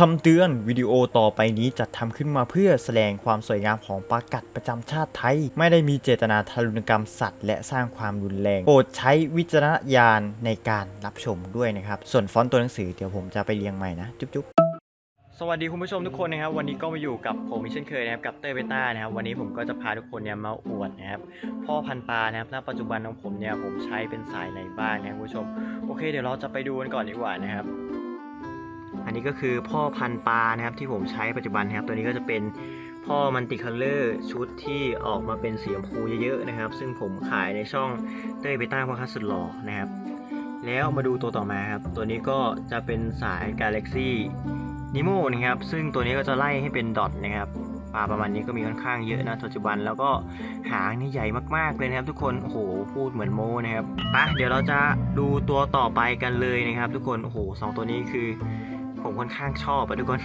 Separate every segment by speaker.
Speaker 1: คำเตือนวิดีโอต่อไปนี้จัดทำขึ้นมาเพื่อแสดงความสวยงามของปลากัดประจำชาติไทย ไม่ได้มีเจตนาทารุณกรรมสัตว์ และสร้างความรุนแรง โปรดใช้วิจารณญาณในการรับชมด้วยนะครับ ส่วนฟอนต์ตัวหนังสือเดี๋ยวผมจะไปเรียงใหม่นะ จุ๊บสวัสดีคุณผู้ชมทุกคนนะครับ วันนี้ก็มาอยู่กับผมเช่นเคยนะครับกับเต้ยเบต้านะครับ วันนี้ผมก็จะพาทุกคนเนี่ยมาอวดนะครับพ่อพันปลานะครับณปัจจุบันของผมเนี่ยผมใช้เป็นสายไหนบ้างนะครับคุณผู้ชมโอเคเดี๋ยวเราจะไปดูกันก่อนดีกว่านะครับ นนี้ก็คือพ่อพันปลานะครับที่ผมใช้ปัจจุบันนะครับตัวนี้ก็จะเป็นพ่อมันติคัลเลอร์ชุดที่ออกมาเป็นสีชมพูเยอะๆนะครับ ซึ่งผมขายในช่องเต้ยเบต้าพ่อค้าสุดหล่อนะครับ แล้วมาดูตัวต่อมาครับ ตัวนี้ก็จะเป็นสาย Galaxy n e m o นะครับ ซึ่งตัวนี้ก็จะไล่ให้เป็นดอทนะครับปลาประมาณนี้ก็มีค่อนข้างเยอะนะปัจจุบันแล้วก็หางนี่ใหญ่มากๆเลยนะครับ ทุกคนโอ้โหพูดเหมือนโมนะครับปะเดี๋ยวเราจะดูตัวต่อไปกันเลยนะครับ ทุกคนโอ้โหสองตัวนี้คือ ผมค่อนข้างชอบอะทุกคน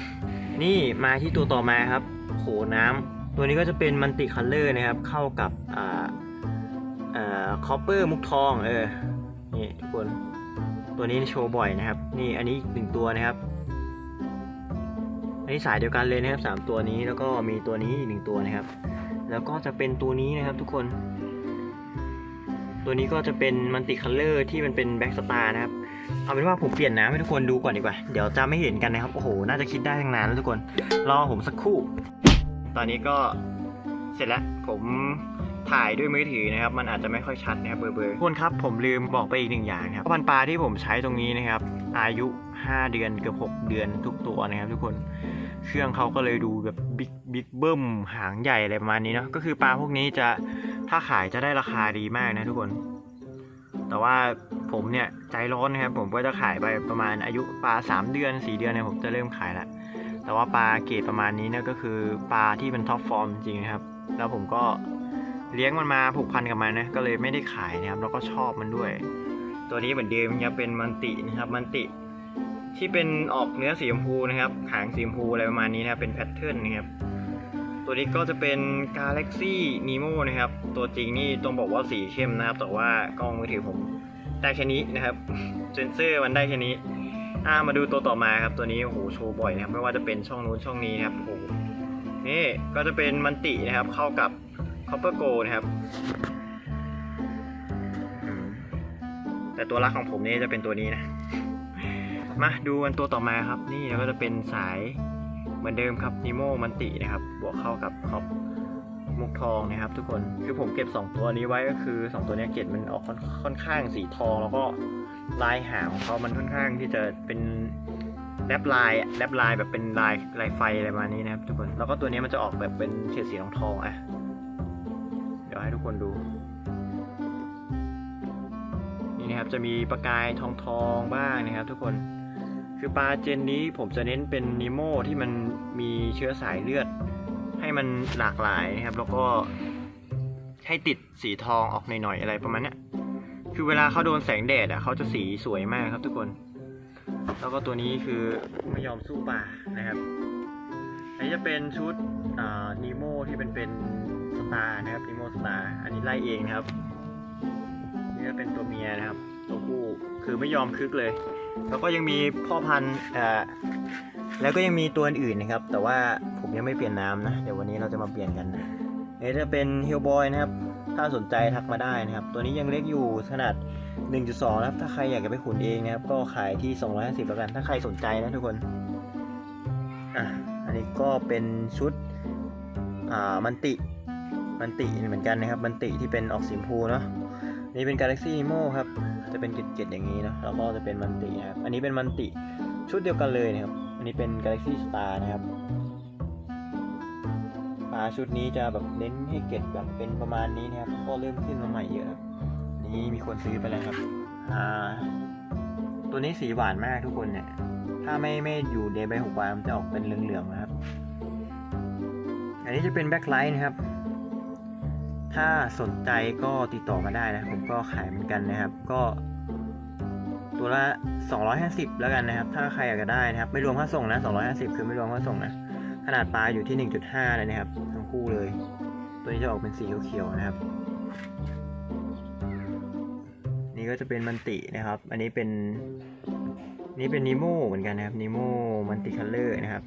Speaker 1: นี่มาที่ตัวต่อมาครับโหน้ำตัวนี้ก็จะเป็นมันติคัลเลอร์นะครับ เข้ากับอ่าอ่าคอปเปอร์มุกทองเออนี่ทุกคน ตัวนี้โชว์บ่อยนะครับ นี่อันนี้อีกหนึ่งตัวนะครับ อันนี้สายเดียวกันเลยนะครับสามตัวนี้แล้วก็มีตัวนี้อีกหนึ่งตัวนะครับ แล้วก็จะเป็นตัวนี้นะครับทุกคน ตัวนี้ก็จะเป็นมันติคัลเลอร์ที่มันเป็นแบ็กสตาร์นะครับ เอาเป็นว่าผมเปลี่ยนน้ำให้ทุกคนดูก่อนดีกว่า เดี๋ยวจะไม่เห็นกันนะครับ โอ้โห น่าจะคิดได้ตั้งนานแล้วทุกคน รอผมสักครู่ ตอนนี้ก็เสร็จแล้ว ผมถ่ายด้วยมือถือนะครับ มันอาจจะไม่ค่อยชัดนะครับเบอร์เบอร์ทุกคนครับ ผมลืมบอกไปอีกหนึ่งอย่างครับพันปลาที่ผมใช้ตรงนี้นะครับ อายุ 5 เดือนเกือบ6 เดือนทุกตัวนะครับ ทุกคน เครื่องเขาก็เลยดูแบบบิ๊กบิ๊กเบิ้มหางใหญ่อะไรประมาณนี้เนาะ ก็คือปลาพวกนี้จะถ้าขายจะได้ราคาดีมากนะทุกคน แต่ว่า ผมเนี่ยใจร้อนนะครับ ผมก็จะขายไปประมาณอายุปลา 3 เดือน 4 เดือนเนี่ยผมจะเริ่มขายละแต่ว่าปลาเกรดประมาณนี้เนี่ยก็คือปลาที่เป็นท็อปฟอร์มจริงนะครับ แล้วผมก็เลี้ยงมันมาผูกพันกับมันนะก็เลยไม่ได้ขายนะครับแล้วก็ชอบมันด้วย ตัวนี้เหมือนเดิมยังเป็นมันตินะครับมันติที่เป็นออกเนื้อสีชมพูนะครับหางสีชมพูอะไรประมาณนี้นะครับเป็นแพทเทิร์นนะครับตัวนี้ก็จะเป็น Galaxy Nemo นะครับ ตัวจริงนี่ต้องบอกว่าสีเข้มนะครับ แต่ว่ากล้องมือถือผม ได้แค่นี้นะครับเซนเซอร์มันได้แค่นี้อ่ามาดูตัวต่อมาครับตัวนี้โอ้โหโชว์บ่อยนะครับไม่ว่าจะเป็นช่องนู้นช่องนี้นะครับโอ้โหนี่ก็จะเป็นมันตินะครับเข้ากับ Copper Go นะครับ แต่ตัวรักของผมนี่จะเป็นตัวนี้นะ มาดูกันตัวต่อมาครับ นี่แล้วก็จะเป็นสายเหมือนเดิมครับนิโมมันตินะครับ บวกเข้ากับคอป มุกทองนะครับ ทุกคนคือผมเก็บ 2 ตัวนี้ไว้ก็คือ 2 ตัวนี้เกรดมันออกค่อนค่อนข้างสีทอง แล้วก็ลายหางของเขามันค่อนข้างที่จะเป็นแรปลายแรปลายแบบเป็นลายลายไฟอะไรประมาณนี้นะครับ ทุกคนแล้วก็ตัวนี้มันจะออกแบบเป็นเฉดสีทองทองอะเดี๋ยวให้ทุกคนดู นี่นะครับจะมีประกายทองทองบ้างนะครับ ทุกคนคือปลาเจนนี้ผมจะเน้นเป็นนิโมที่มันมีเชื้อสายเลือด ให้มันหลากหลายนะครับ แล้วก็ให้ติดสีทองออกหน่อยๆอะไรประมาณเนี้ยคือเวลาเขาโดนแสงแดดอะเขาจะสีสวยมากครับทุกคน แล้วก็ตัวนี้คือไม่ยอมสู้ปลานะครับอันนี้จะเป็นชุดนิโมที่เป็นเป็นสตาร์นะครับนิโมสตาร์อันนี้ไล่เองนะครับนี่ก็เป็นตัวเมียนะครับ ตัวผู้คือไม่ยอมคึกเลย แล้วก็ยังมีพ่อพันธุ์อ่อ แล้วก็ยังมีตัวอื่นนะครับ แต่ว่าผมยังไม่เปลี่ยนน้ำนะ เดี๋ยววันนี้เราจะมาเปลี่ยนกันนะนี่จะเป็นฮิลบอยนะครับ ถ้าสนใจทักมาได้นะครับ ตัวนี้ยังเล็กอยู่ขนาด 1.2นะครับ ถ้าใครอยากจะไปขุนเองนะครับ ก็ขายที่ 250แล้วกัน ถ้าใครสนใจนะทุกคน อะ อันนี้ก็เป็นชุด อ่า มันติ มันติเหมือนกันนะครับ มันติที่เป็นออกสีชมพูเนาะ นี่เป็น Galaxy Nemo ครับ จะเป็นเกล็ดๆอย่างนี้เนอะแล้วก็จะเป็นมันตินะครับ อันนี้เป็นมันติชุดเดียวกันเลยนะครับ อันนี้เป็น Galaxy Star นะครับปลาชุดนี้จะแบบเน้นให้เก็ดแบบเป็นประมาณนี้นะครับ ก็เริ่มขึ้นมาใหม่เยอะ นี่มีคนซื้อไปแล้วครับ อ่า ตัวนี้สีหวานมากทุกคนเนี่ย ถ้าไม่ไม่อยู่ในใบหกวานมันจะออกเป็นเหลืองๆนะครับ อันนี้จะเป็นแบ็คไลท์นะครับ ถ้าสนใจก็ติดต่อมาได้นะ ผมก็ขายเหมือนกันนะครับ ก็ ตัวละ 250 แล้วกันนะครับ ถ้าใครอยากจะได้นะครับ ไม่รวมค่าส่งนะ 250 คือไม่รวมค่าส่งนะ ขนาดปลาอยู่ที่ 1.5 เลยนะครับ ทั้งคู่เลย ตัวนี้จะออกเป็นสีเขียวๆนะครับ นี่ก็จะเป็นมันตินะครับ อันนี้เป็น นี่เป็นนิโมเหมือนกันนะครับนิโมมันติคัลเลอร์นะครับ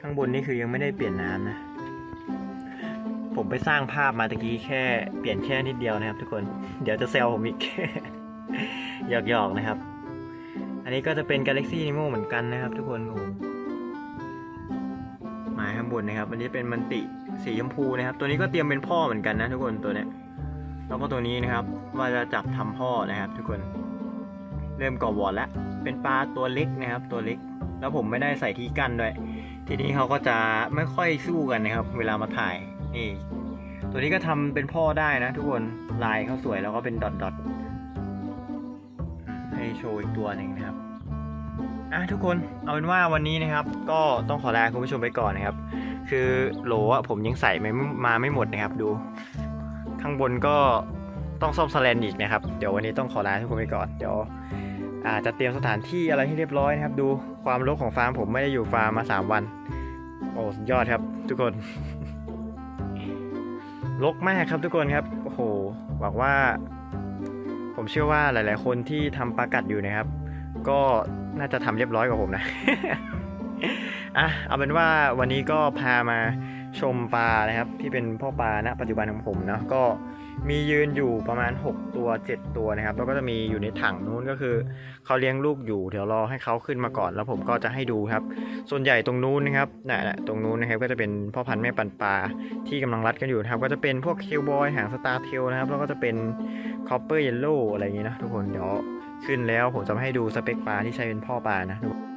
Speaker 1: ข้างบนนี่คือยังไม่ได้เปลี่ยนน้ำนะ ผมไปสร้างภาพมาตะกี้แค่เปลี่ยนแค่นิดเดียวนะครับทุกคน เดี๋ยวจะเซลผมอีก หยอกๆนะครับ อันนี้ก็จะเป็น Galaxy Nemo เหมือนกันนะครับ ทุกคนโอ้หมายข้างบนนะครับ อันนี้เป็นมันติสีชมพูนะครับ ตัวนี้ก็เตรียมเป็นพ่อเหมือนกันนะ ทุกคนตัวเนี้ยแล้วก็ตัวนี้นะครับ ว่าจะจับทำพ่อนะครับ ทุกคน เริ่มก่อวอร์ดแล้ว เป็นปลาตัวเล็กนะครับ ตัวเล็ก แล้วผมไม่ได้ใส่ที่กั้นด้วย ทีนี้เขาก็จะไม่ค่อยสู้กันนะครับ เวลามาถ่ายนี่ตัวนี้ก็ทำเป็นพ่อได้นะ ทุกคนลายเขาสวยแล้วก็เป็นดอทดอท ให้โชว์อีกตัวหนึ่งนะครับอะทุกคนเอาเป็นว่าวันนี้นะครับ ก็ต้องขอลาคุณผู้ชมไปก่อนนะครับ คือโหลอะผมยังใส่ไม่มาไม่หมดนะครับ ดู ข้างบนก็ต้องซ่อมสแลนอีกนะครับ เดี๋ยววันนี้ต้องขอลาทุกคนไปก่อน เดี๋ยวอาจจะเตรียมสถานที่อะไรให้เรียบร้อยนะครับ ดูความรกของฟาร์มผมไม่ได้อยู่ฟาร์มมา 3 วัน โอ้สุดยอดครับ ทุกคนรกมากครับทุกคนครับโอ้โหหวังว่า ผมเชื่อว่าหลาย ๆ คนที่ทำปลากัดอยู่นะครับ ก็น่าจะทำเรียบร้อยกว่าผมนะอะเอาเป็นว่าวันนี้ก็พามาชมปลานะครับ ที่เป็นพ่อปลาณปัจจุบันของผมเนาะก็ มียืนอยู่ประมาณ 6 ตัว 7 ตัวนะครับ แล้วก็จะมีอยู่ในถังนู้นก็คือเขาเลี้ยงลูกอยู่เดี๋ยวรอให้เขาขึ้นมาก่อน แล้วผมก็จะให้ดูครับ ส่วนใหญ่ตรงนู้นนะครับน่ะตรงนู้นนะครับก็จะเป็นพ่อพันธุ์แม่ปันปลาที่กำลังรัดกันอยู่นะครับ ก็จะเป็นพวกเทลบอยหางสตาร์เทลนะครับ แล้วก็จะเป็นคอปเปอร์เยลโล่อะไรอย่างนี้นะทุกคนเดี๋ยวขึ้นแล้วผมจะให้ดูสเปคปลาที่ใช้เป็นพ่อปลานะทุกคน